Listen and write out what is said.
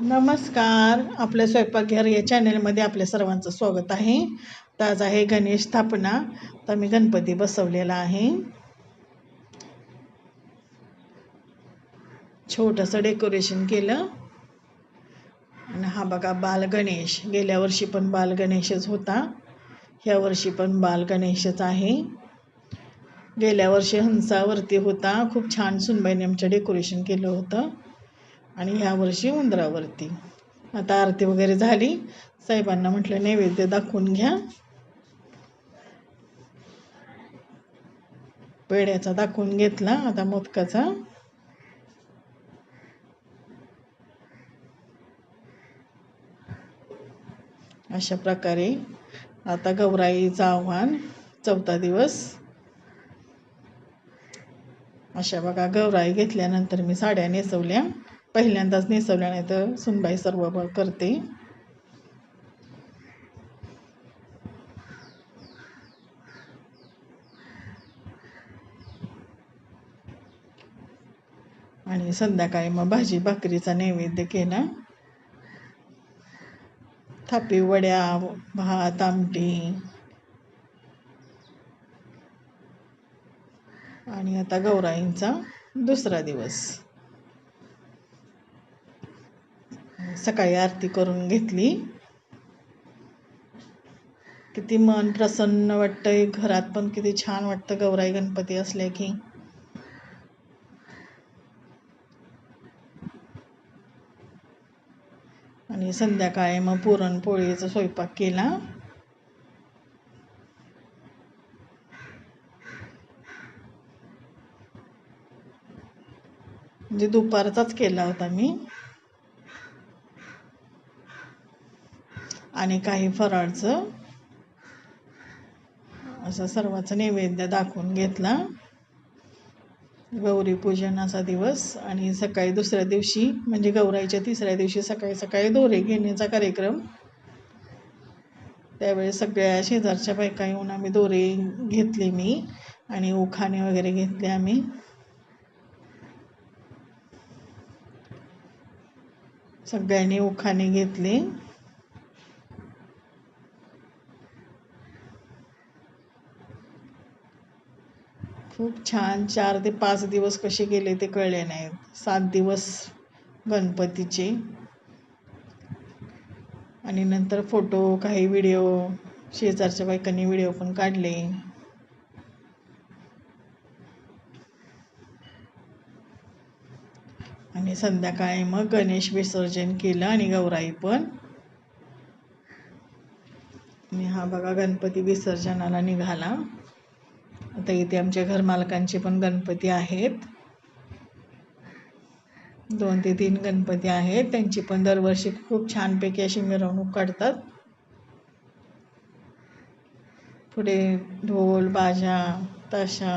नमस्कार. आपल्या स्वयंपाकघर या चॅनलमध्ये आपल्या सर्वांचं स्वागत आहे. तर आज आहे गणेश स्थापना. तर मी गणपती बसवलेला आहे. छोटंसं डेकोरेशन केलं. आणि हा बघा बाल गणेश. गेल्या वर्षी पण बाल गणेशच होता. ह्या वर्षी पण बाल गणेशच आहे. गेल्या वर्षी हंसावरती होता. खूप छान सुनबाईने आमच्या डेकोरेशन केलं होतं. आणि ह्या वर्षी उंदरावरती. आता आरती वगैरे झाली. साहेबांना म्हटलं नैवेद्य दाखवून घ्या. पेड्याचा दाखवून घेतला आता मोदकाचा. अशा प्रकारे आता गौराईचं आव्हान चौथा दिवस. अशा बघा गौराई घेतल्यानंतर मी साड्या नेसवल्या. पहिल्यांदाच नेसवल्याने तर सुनबाई सर्व करते. आणि संध्याकाळी मग भाजी भाकरीचा नैवेद्य केला. थापी वड्या भात आमटी. आणि आता गौराईंचा दुसरा दिवस. सकाळी आरती करून घेतली. किती मन प्रसन्न वाटतंय. घरात पण किती छान वाटतं. गौराई गणपती असले की. आणि संध्याकाळी मग पुरणपोळीचा स्वयंपाक केला. म्हणजे दुपारचाच केला होता मी. आणि काही फराळचं. असं सर्वांचं नैवेद्य दाखवून घेतला. गौरी पूजनाचा दिवस आणि सकाळी दुसऱ्या दिवशी म्हणजे गौराईच्या तिसऱ्या दिवशी सकाळी सकाळी दोरे घेण्याचा कार्यक्रम. त्यावेळेस सगळ्या शेजारच्या बायका येऊन आम्ही दोरे घेतले मी आणि उखाणे वगैरे घेतले आम्ही. सगळ्यांनी उखाणे घेतले. खूप छान चार ते पाच दिवस कसे गेले ते कळले नाहीत. सात दिवस गणपतीचे. आणि नंतर फोटो काही व्हिडिओ शेजारच्या बायकांनी व्हिडिओ पण काढले. आणि संध्याकाळी मग गणेश विसर्जन केलं आणि गौराई पण. आणि हा बघा गणपती विसर्जनाला निघाला. आता इथे आमच्या घरमालकांचे पण गणपती आहेत. दोन ते तीन गणपती आहेत. त्यांची पण दरवर्षी खूप छानपैकी अशी मिरवणूक काढतात. पुढे ढोल बाजा तशा